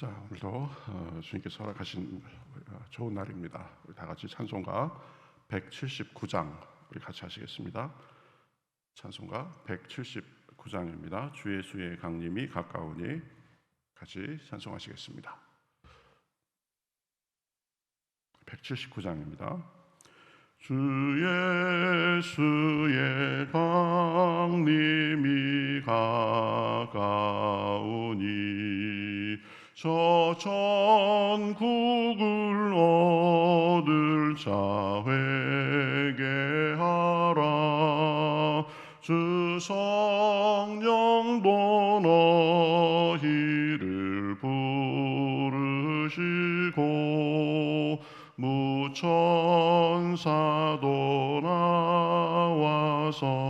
자 오늘도 어, 주님께서 허락하신 어, 좋은 날입니다. 우리 다 같이 찬송가 179장 우리 같이 하시겠습니다. 찬송가 179장입니다. 주 예수의 강림이 가까우니 같이 찬송하시겠습니다. 179장입니다. 주 예수의 강림이 가까우니 저 천국을 얻을 자 회개하라. 주 성령도 너희를 부르시고 무천사도 나와서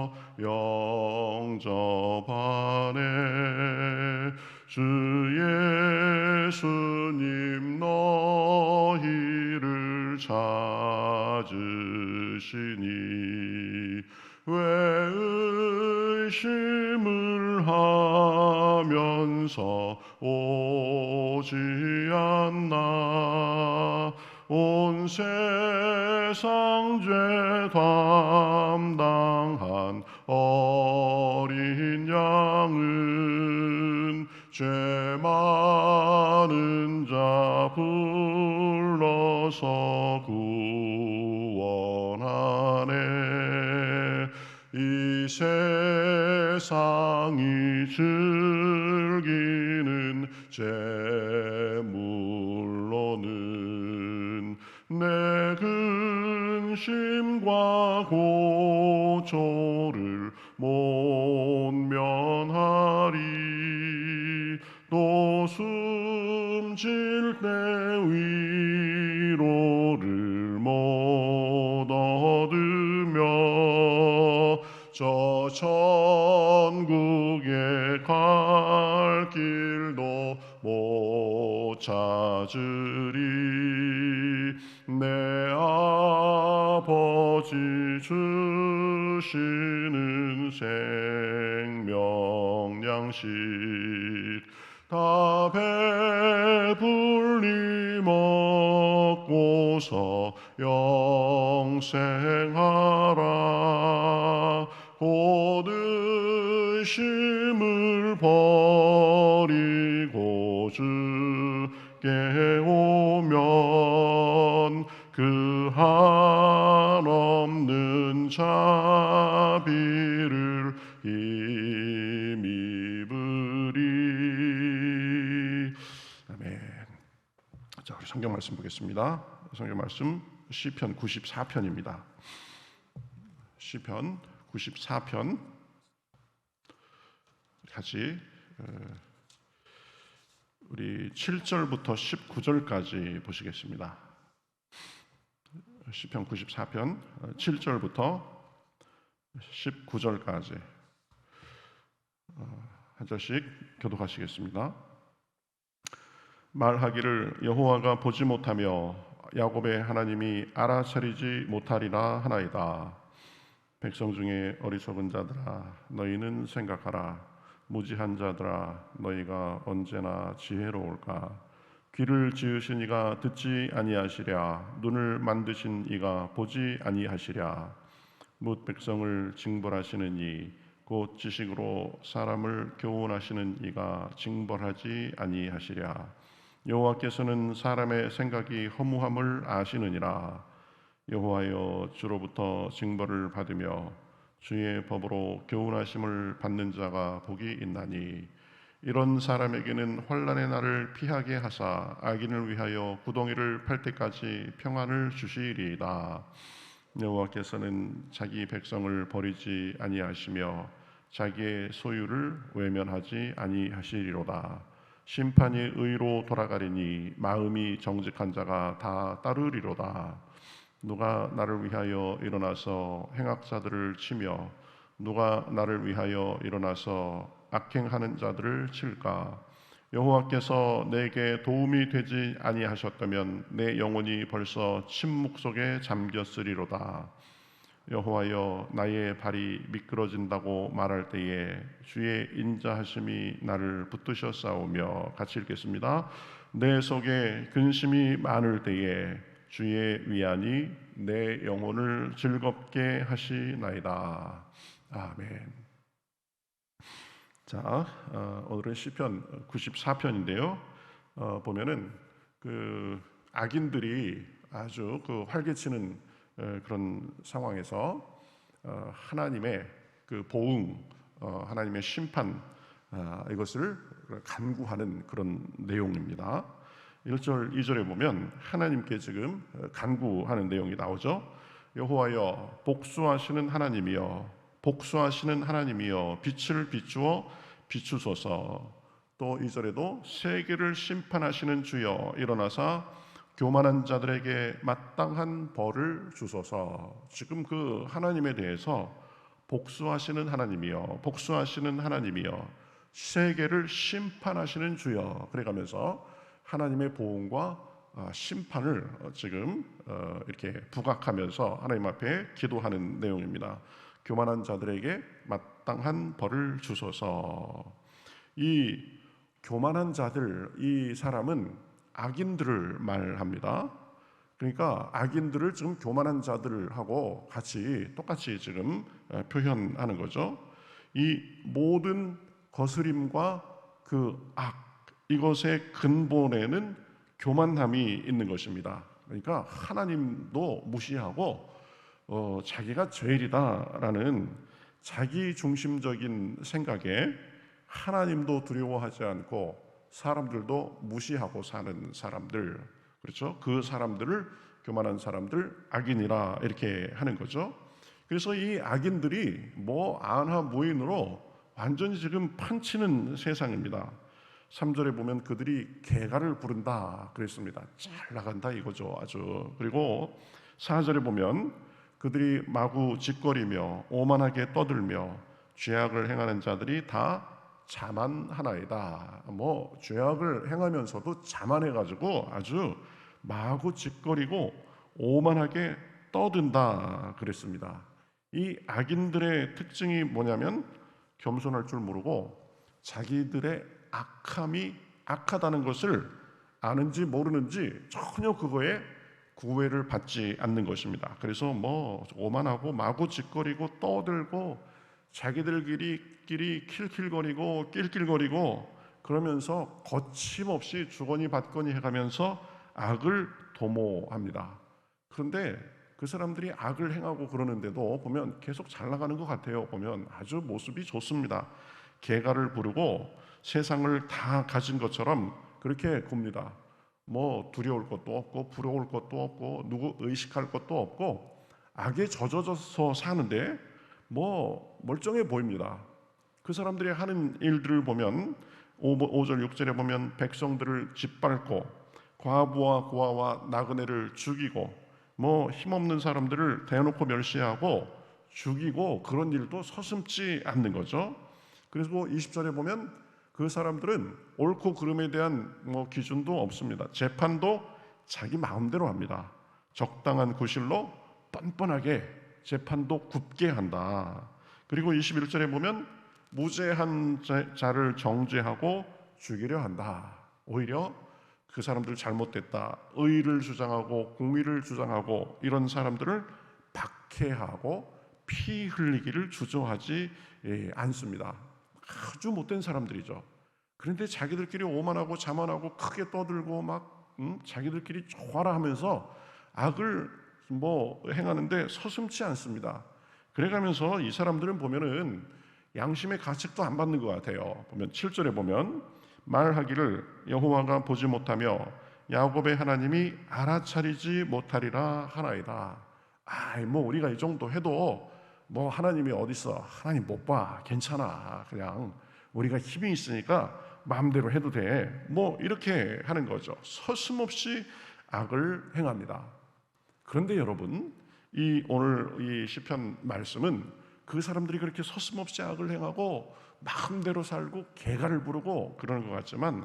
죄 많은 자 불러서 구원하네. 이 세상이 즐기는 재 갈 길도 못 찾으리. 내 아버지 주시는 생명 양식 다 배불리 먹고서 영생하라. 곧 의심 주께 오면 그 한없는 자비를 힘입으리. 아멘. 자 우리 성경 말씀 보겠습니다. 성경 말씀 시편 94편입니다. 시편 94편. 같이 어, 우리 7절부터 19절까지 보시겠습니다. 시편 94편 7절부터 19절까지 어, 한 절씩 교독하시겠습니다. 말하기를 여호와가 보지 못하며 야곱의 하나님이 알아차리지 못하리라 하나이다. 백성 중에 어리석은 자들아 너희는 생각하라 무지한 자들아 너희가 언제나 지혜로울까? 귀를 지으신 이가 듣지 아니하시랴. 눈을 만드신 이가 보지 아니하시랴. 뭇 백성을 징벌하시는 이 곧 지식으로 사람을 교훈하시는 이가 징벌하지 아니하시랴. 여호와께서는 사람의 생각이 허무함을 아시느니라. 여호와여 주로부터 징벌을 받으며 주의 법으로 교훈하심을 받는 자가 복이 있나니 이런 사람에게는 환란의 날을 피하게 하사 악인을 위하여 구덩이를 팔 때까지 평안을 주시리이다. 여호와께서는 자기 백성을 버리지 아니하시며 자기의 소유를 외면하지 아니하시리로다. 심판이 의로 돌아가리니 마음이 정직한 자가 다 따르리로다. 누가 나를 위하여 일어나서 행악자들을 치며 누가 나를 위하여 일어나서 악행하는 자들을 칠까 여호와께서 내게 도움이 되지 아니하셨다면 내 영혼이 벌써 침묵 속에 잠겼으리로다 여호와여 나의 발이 미끄러진다고 말할 때에 주의 인자하심이 나를 붙드셨사오며 같이 읽겠습니다. 내 속에 근심이 많을 때에 주의 위안이 내 영혼을 즐겁게 하시나이다. 아멘. 자, 어, 오늘은 시편 94편인데요. 어, 보면은 그 악인들이 아주 그 활개치는 어, 그런 상황에서 어, 하나님의 그 보응, 어, 하나님의 심판 아, 이것을 간구하는 그런 내용입니다. 1절, 2절에 보면 하나님께 지금 간구하는 내용이 나오죠. 여호와여 복수하시는 하나님이여 복수하시는 하나님이여 빛을 비추어 비추소서. 또 2절에도 세계를 심판하시는 주여 일어나사 교만한 자들에게 마땅한 벌을 주소서. 지금 그 하나님에 대해서 복수하시는 하나님이여 복수하시는 하나님이여 세계를 심판하시는 주여 그래 가면서 하나님의 보응과 아, 심판을 지금 어, 이렇게 부각하면서 하나님 앞에 기도하는 내용입니다. 교만한 자들에게 마땅한 벌을 주소서. 이 교만한 자들 이 사람은 악인들을 말합니다. 그러니까 악인들을 지금 교만한 자들하고 같이 똑같이 지금 어, 표현하는 거죠. 이 모든 거스림과 그 악 이것의 근본에는 교만함이 있는 것입니다. 그러니까 하나님도 무시하고 어, 자기가 죄일이다라는 자기 중심적인 생각에 하나님도 두려워하지 않고 사람들도 무시하고 사는 사람들 그렇죠? 그 사람들을 교만한 사람들 악인이라 이렇게 하는 거죠. 그래서 이 악인들이 뭐 안하 무인으로 완전히 지금 판치는 세상입니다. 3절에 보면 그들이 개가를 부른다 그랬습니다. 잘 나간다 이거죠. 아주. 그리고 4절에 보면 그들이 마구 짓거리며 오만하게 떠들며 죄악을 행하는 자들이 다 자만하나이다. 뭐 죄악을 행하면서도 자만해 가지고 아주 마구 짓거리고 오만하게 떠든다 그랬습니다. 이 악인들의 특징이 뭐냐면 겸손할 줄 모르고 자기들의 악함이 악하다는 것을 아는지 모르는지 전혀 그거에 구애를 받지 않는 것입니다. 그래서 뭐 오만하고 마구 짓거리고 떠들고 자기들끼리 킬킬거리고 낄낄거리고 그러면서 거침없이 주거니 받거니 해가면서 악을 도모합니다. 그런데 그 사람들이 악을 행하고 그러는데도 보면 계속 잘 나가는 것 같아요. 보면 아주 모습이 좋습니다. 개가를 부르고 세상을 다 가진 것처럼 그렇게 굽니다. 뭐 두려울 것도 없고 부러울 것도 없고 누구 의식할 것도 없고 악에 젖어져서 사는데 뭐 멀쩡해 보입니다. 그 사람들이 하는 일들을 보면 5절 6절에 보면 백성들을 짓밟고 과부와 고아와 나그네를 죽이고 뭐 힘없는 사람들을 대놓고 멸시하고 죽이고 그런 일도 서슴지 않는 거죠. 그래서 20절에 뭐 보면 그 사람들은 옳고 그름에 대한 뭐 기준도 없습니다. 재판도 자기 마음대로 합니다. 적당한 구실로 뻔뻔하게 재판도 굽게 한다. 그리고 21절에 보면 무죄한 자를 정죄하고 죽이려 한다. 오히려 그 사람들 잘못됐다. 의를 주장하고 공의를 주장하고 이런 사람들을 박해하고 피 흘리기를 주저하지 예, 않습니다. 아주 못된 사람들이죠. 그런데 자기들끼리 오만하고 자만하고 크게 떠들고 막 음? 자기들끼리 좋아라 하면서 악을 뭐 행하는데 서슴치 않습니다. 그래가면서 이 사람들은 보면은 양심의 가책도 안 받는 것 같아요. 보면 7절에 보면 말하기를 여호와가 보지 못하며 야곱의 하나님이 알아차리지 못하리라 하나이다. 아이 뭐 우리가 이 정도 해도 뭐 하나님이 어디 있어? 하나님 못 봐. 괜찮아. 그냥 우리가 힘이 있으니까 마음대로 해도 돼. 뭐 이렇게 하는 거죠. 서슴없이 악을 행합니다. 그런데 여러분, 이 오늘 이 시편 말씀은 그 사람들이 그렇게 서슴없이 악을 행하고 마음대로 살고 개가를 부르고 그러는 것 같지만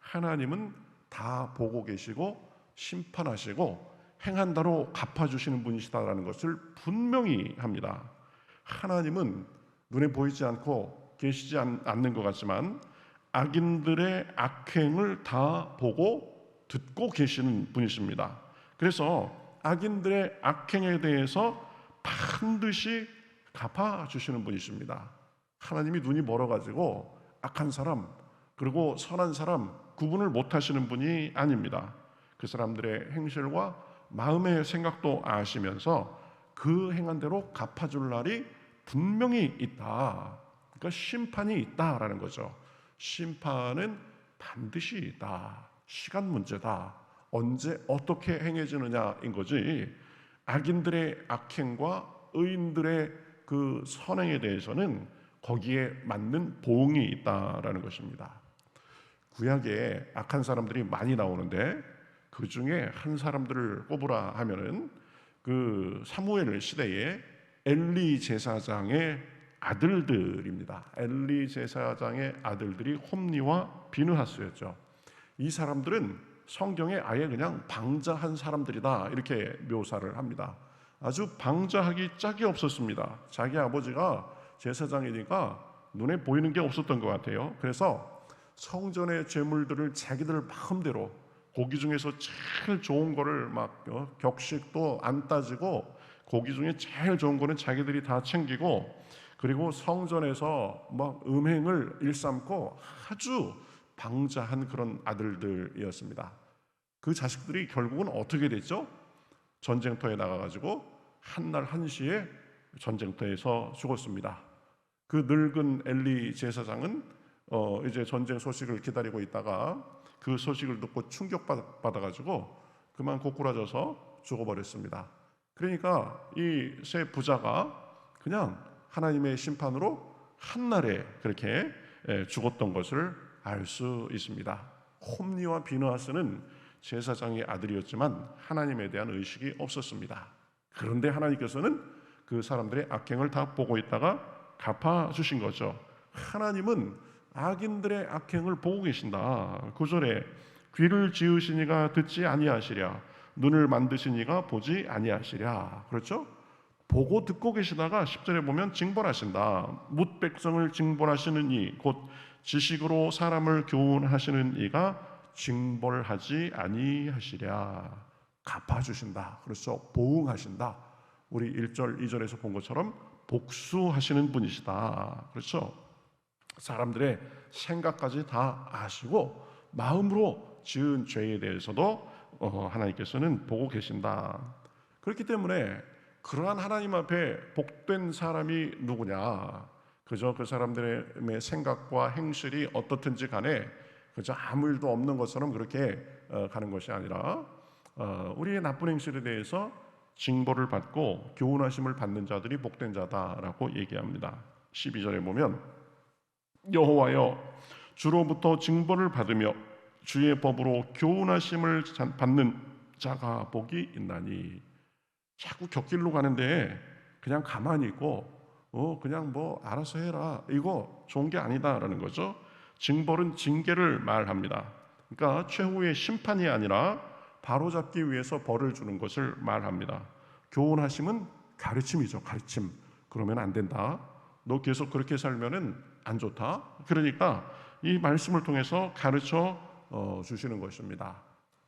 하나님은 다 보고 계시고 심판하시고 행한다로 갚아주시는 분이시다라는 것을 분명히 합니다. 하나님은 눈에 보이지 않고 계시지 않는 것 같지만 악인들의 악행을 다 보고 듣고 계시는 분이십니다. 그래서 악인들의 악행에 대해서 반드시 갚아 주시는 분이십니다. 하나님이 눈이 멀어 가지고 악한 사람 그리고 선한 사람 구분을 못 하시는 분이 아닙니다. 그 사람들의 행실과 마음의 생각도 아시면서 그 행한 대로 갚아줄 날이 분명히 있다. 그러니까 심판이 있다라는 거죠. 심판은 반드시 있다. 시간 문제다. 언제 어떻게 행해지느냐인 거지. 악인들의 악행과 의인들의 그 선행에 대해서는 거기에 맞는 보응이 있다라는 것입니다. 구약에 악한 사람들이 많이 나오는데 그 중에 한 사람들을 꼽으라 하면은 그 사무엘 시대에 엘리 제사장의 아들들입니다. 엘리 제사장의 아들들이 홈니와 비느하스였죠. 이 사람들은 성경에 아예 그냥 방자한 사람들이다 이렇게 묘사를 합니다. 아주 방자하기 짝이 없었습니다. 자기 아버지가 제사장이니까 눈에 보이는 게 없었던 것 같아요. 그래서 성전의 재물들을 자기들 마음대로 고기 중에서 제일 좋은 거를 막 어, 격식도 안 따지고 고기 중에 제일 좋은 거는 자기들이 다 챙기고 그리고 성전에서 막 음행을 일삼고 아주 방자한 그런 아들들이었습니다. 그 자식들이 결국은 어떻게 됐죠? 전쟁터에 나가가지고 한날 한시에 전쟁터에서 죽었습니다. 그 늙은 엘리 제사장은 어 이제 전쟁 소식을 기다리고 있다가 그 소식을 듣고 충격받아가지고 그만 고꾸라져서 죽어버렸습니다. 그러니까 이 세 부자가 그냥 하나님의 심판으로 한날에 그렇게 예, 죽었던 것을 알 수 있습니다. 홈니와 비누아스는 제사장의 아들이었지만 하나님에 대한 의식이 없었습니다. 그런데 하나님께서는 그 사람들의 악행을 다 보고 있다가 갚아 주신 거죠. 하나님은 악인들의 악행을 보고 계신다. 구절에 귀를 지으시니가 듣지 아니하시랴 눈을 만드시니가 보지 아니하시랴. 그렇죠? 보고 듣고 계시다가 10절에 보면 징벌하신다. 묻 백성을 징벌하시는 이 곧 지식으로 사람을 교훈하시는 이가 징벌하지 아니하시랴. 갚아 주신다. 그렇죠? 보응하신다. 우리 1절, 2절에서 본 것처럼 복수하시는 분이시다. 그렇죠? 사람들의 생각까지 다 아시고 마음으로 지은 죄에 대해서도 어, 하나님께서는 보고 계신다. 그렇기 때문에 그러한 하나님 앞에 복된 사람이 누구냐? 그저 그 사람들의 생각과 행실이 어떻든지 간에 그저 아무 일도 없는 것처럼 그렇게 어, 가는 것이 아니라 어, 우리의 나쁜 행실에 대해서 징벌을 받고 교훈하심을 받는 자들이 복된 자다라고 얘기합니다. 12절에 보면 여호와여 주로부터 징벌을 받으며 주의 법으로 교훈하심을 받는 자가 복이 있나니 자꾸 곁길로 가는데 그냥 가만히 있고 어 그냥 뭐 알아서 해라 이거 좋은 게 아니다라는 거죠. 징벌은 징계를 말합니다. 그러니까 최후의 심판이 아니라 바로잡기 위해서 벌을 주는 것을 말합니다. 교훈하심은 가르침이죠. 가르침. 그러면 안 된다. 너 계속 그렇게 살면은 안 좋다. 그러니까 이 말씀을 통해서 가르쳐 어, 주시는 것입니다.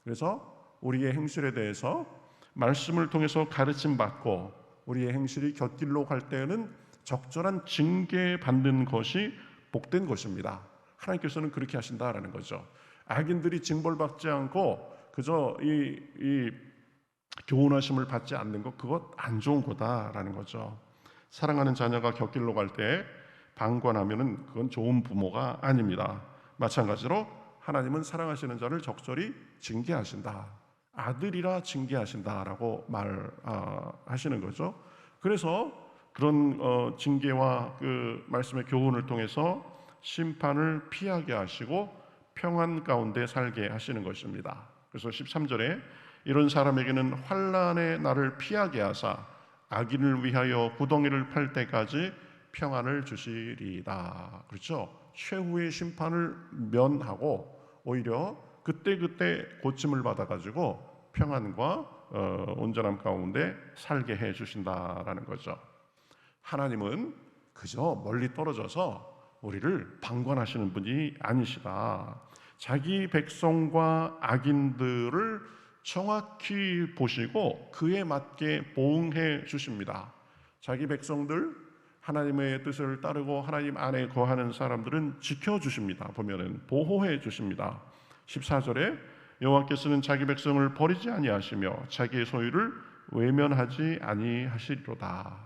그래서 우리의 행실에 대해서 말씀을 통해서 가르침 받고 우리의 행실이 곁길로 갈 때에는 적절한 징계 받는 것이 복된 것입니다. 하나님께서는 그렇게 하신다라는 거죠. 악인들이 징벌받지 않고 그저 이, 이 교훈하심을 받지 않는 것 그것 안 좋은 거다라는 거죠. 사랑하는 자녀가 곁길로 갈 때 방관하면은 그건 좋은 부모가 아닙니다. 마찬가지로 하나님은 사랑하시는 자를 적절히 징계하신다. 아들이라 징계하신다라고 말하시는 거죠. 그래서 그런 어, 징계와 그 말씀의 교훈을 통해서 심판을 피하게 하시고 평안 가운데 살게 하시는 것입니다. 그래서 13절에 이런 사람에게는 환란의 날을 피하게 하사 악인을 위하여 구덩이를 팔 때까지 평안을 주시리이다. 그렇죠? 최후의 심판을 면하고 오히려 그때 그때 고침을 받아 가지고 평안과 어, 온전함 가운데 살게 해 주신다라는 거죠. 하나님은 그저 멀리 떨어져서 우리를 방관하시는 분이 아니시다. 자기 백성과 악인들을 정확히 보시고 그에 맞게 보응해 주십니다. 자기 백성들 하나님의 뜻을 따르고 하나님 안에 거하는 사람들은 지켜 주십니다. 보면은 보호해 주십니다. 14절에 여호와께서는 자기 백성을 버리지 아니하시며 자기의 소유를 외면하지 아니하시리로다.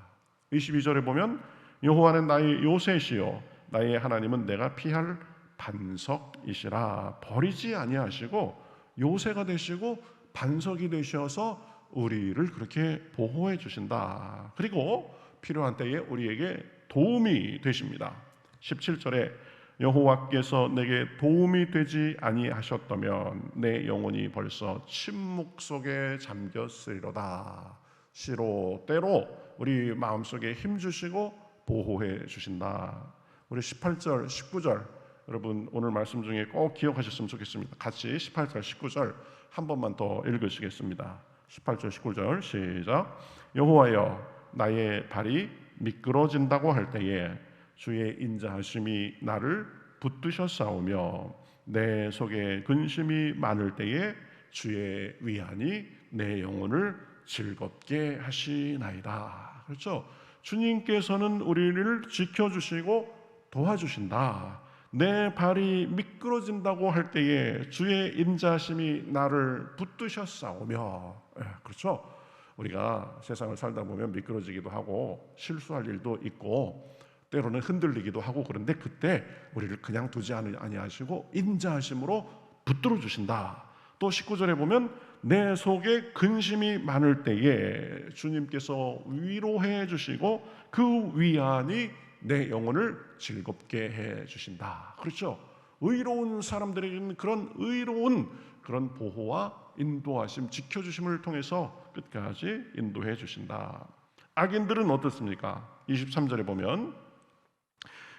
22절에 보면 여호와는 나의 요새시요 나의 하나님은 내가 피할 반석이시라 버리지 아니하시고 요새가 되시고 반석이 되셔서 우리를 그렇게 보호해 주신다. 그리고 필요한 때에 우리에게 도움이 되십니다. 17절에 여호와께서 내게 도움이 되지 아니하셨다면 내 영혼이 벌써 침묵 속에 잠겼으리로다. 시로 때로 우리 마음속에 힘 주시고 보호해 주신다. 우리 18절, 19절 여러분 오늘 말씀 중에 꼭 기억하셨으면 좋겠습니다. 같이 18절, 19절 한 번만 더 읽으시겠습니다. 18절, 19절 시작. 여호와여 나의 발이 미끄러진다고 할 때에 주의 인자하심이 나를 붙드셨사오며 내 속에 근심이 많을 때에 주의 위안이 내 영혼을 즐겁게 하시나이다. 그렇죠? 주님께서는 우리를 지켜주시고 도와주신다. 내 발이 미끄러진다고 할 때에 주의 인자심이 나를 붙드셨사오며 예, 그렇죠? 우리가 세상을 살다 보면 미끄러지기도 하고 실수할 일도 있고 때로는 흔들리기도 하고 그런데 그때 우리를 그냥 두지 아니하시고 인자하심으로 붙들어 주신다. 또 19절에 보면 내 속에 근심이 많을 때에 주님께서 위로해 주시고 그 위안이 내 영혼을 즐겁게 해 주신다. 그렇죠? 의로운 사람들에게는 그런 의로운 그런 보호와 인도하심, 지켜주심을 통해서 끝까지 인도해 주신다. 악인들은 어떻습니까? 23절에 보면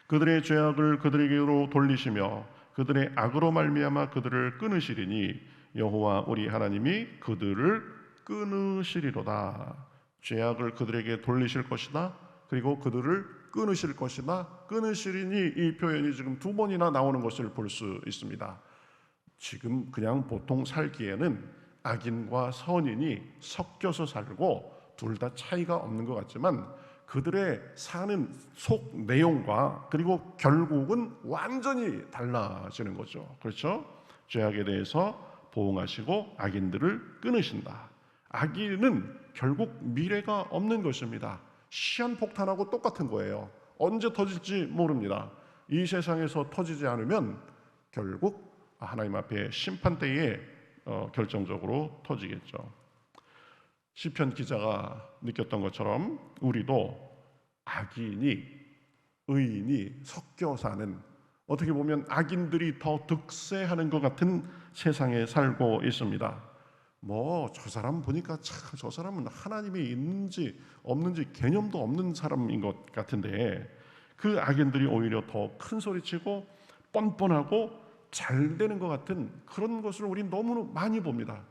그들의 죄악을 그들에게로 돌리시며 그들의 악으로 말미암아 그들을 끊으시리니 여호와 우리 하나님이 그들을 끊으시리로다. 죄악을 그들에게 돌리실 것이다. 그리고 그들을 끊으실 것이다. 끊으시리니 이 표현이 지금 두 번이나 나오는 것을 볼 수 있습니다. 지금 그냥 보통 살기에는 악인과 선인이 섞여서 살고 둘 다 차이가 없는 것 같지만 그들의 사는 속 내용과 그리고 결국은 완전히 달라지는 거죠. 그렇죠? 죄악에 대해서 보응하시고 악인들을 끊으신다. 악인은 결국 미래가 없는 것입니다. 시한 폭탄하고 똑같은 거예요. 언제 터질지 모릅니다. 이 세상에서 터지지 않으면 결국 하나님 앞에 심판 때에 어, 결정적으로 터지겠죠. 시편 기자가 느꼈던 것처럼 우리도 악인이 의인이 섞여 사는 어떻게 보면 악인들이 더 득세하는 것 같은 세상에 살고 있습니다. 뭐 저 사람 보니까 참 저 사람은 하나님이 있는지 없는지 개념도 없는 사람인 것 같은데 그 악인들이 오히려 더 큰 소리치고 뻔뻔하고 잘 되는 것 같은 그런 것을 우리 너무 많이 봅니다.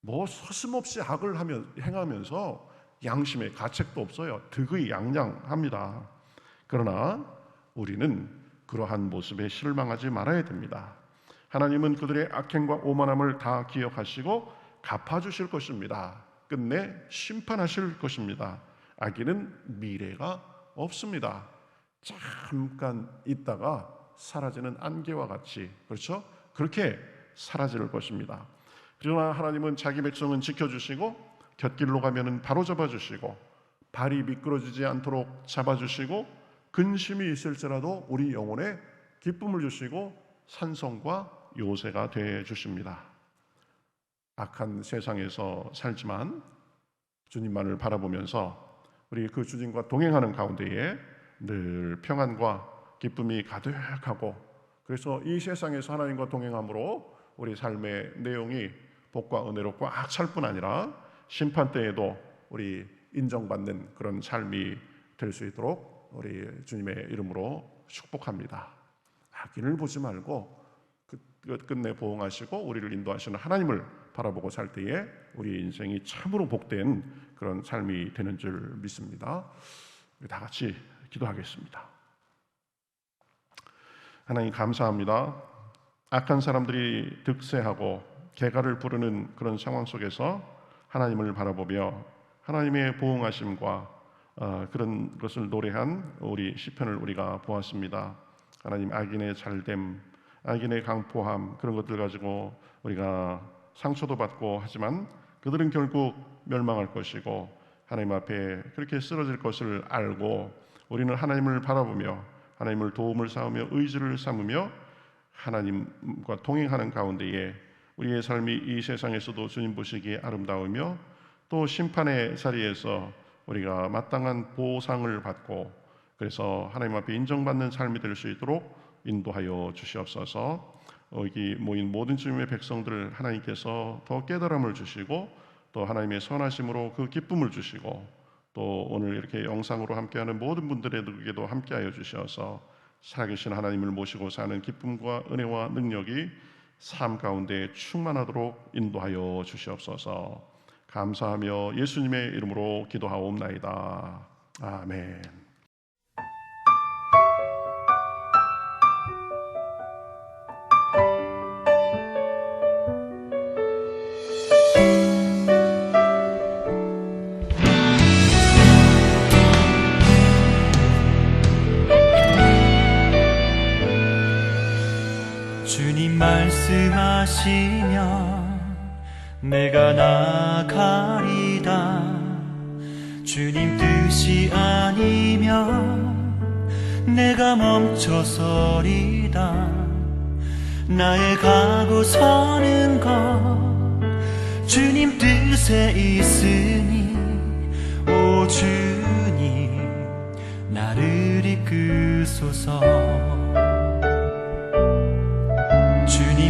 뭐 서슴없이 악을 하며 행하면서 양심의 가책도 없어요. 득의 양양합니다. 그러나 우리는 그러한 모습에 실망하지 말아야 됩니다. 하나님은 그들의 악행과 오만함을 다 기억하시고 갚아주실 것입니다. 끝내 심판하실 것입니다. 악인은 미래가 없습니다. 잠깐 있다가 사라지는 안개와 같이 그렇죠? 그렇게 사라질 것입니다. 그러나 하나님은 자기 백성은 지켜주시고 곁길로 가면은 바로 잡아주시고 발이 미끄러지지 않도록 잡아주시고 근심이 있을지라도 우리 영혼에 기쁨을 주시고 산성과 요새가 되 주십니다. 악한 세상에서 살지만 주님만을 바라보면서 우리 그 주님과 동행하는 가운데에 늘 평안과 기쁨이 가득하고 그래서 이 세상에서 하나님과 동행함으로 우리 삶의 내용이 복과 은혜로 꽉 찰 뿐 아니라 심판 때에도 우리 인정받는 그런 삶이 될 수 있도록 우리 주님의 이름으로 축복합니다. 악인을 보지 말고 끝내 보응하시고 우리를 인도하시는 하나님을 바라보고 살 때에 우리 인생이 참으로 복된 그런 삶이 되는 줄 믿습니다. 다 같이 기도하겠습니다. 하나님 감사합니다. 악한 사람들이 득세하고 개가를 부르는 그런 상황 속에서 하나님을 바라보며 하나님의 보응하심과 어, 그런 것을 노래한 우리 시편을 우리가 보았습니다. 하나님 악인의 잘됨, 악인의 강포함 그런 것들 가지고 우리가 상처도 받고 하지만 그들은 결국 멸망할 것이고 하나님 앞에 그렇게 쓰러질 것을 알고 우리는 하나님을 바라보며 하나님을 도움을 쌓으며 의지를 삼으며 하나님과 동행하는 가운데에 우리의 삶이 이 세상에서도 주님 보시기에 아름다우며 또 심판의 자리에서 우리가 마땅한 보상을 받고 그래서 하나님 앞에 인정받는 삶이 될 수 있도록 인도하여 주시옵소서. 여기 모인 모든 주님의 백성들을 하나님께서 더 깨달음을 주시고 또 하나님의 선하심으로 그 기쁨을 주시고 또 오늘 이렇게 영상으로 함께하는 모든 분들에게도 함께하여 주셔서 살아계신 하나님을 모시고 사는 기쁨과 은혜와 능력이 삶 가운데 충만하도록 인도하여 주시옵소서. 감사하며 예수님의 이름으로 기도하옵나이다. 아멘. 말씀하시면 내가 나가리다. 주님 뜻이 아니면 내가 멈춰서리다. 나의 가고 서는 것 주님 뜻에 있으니 오 주님 나를 이끄소서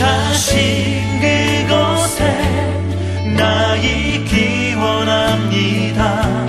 다시 그곳에 나 있기 원합니다.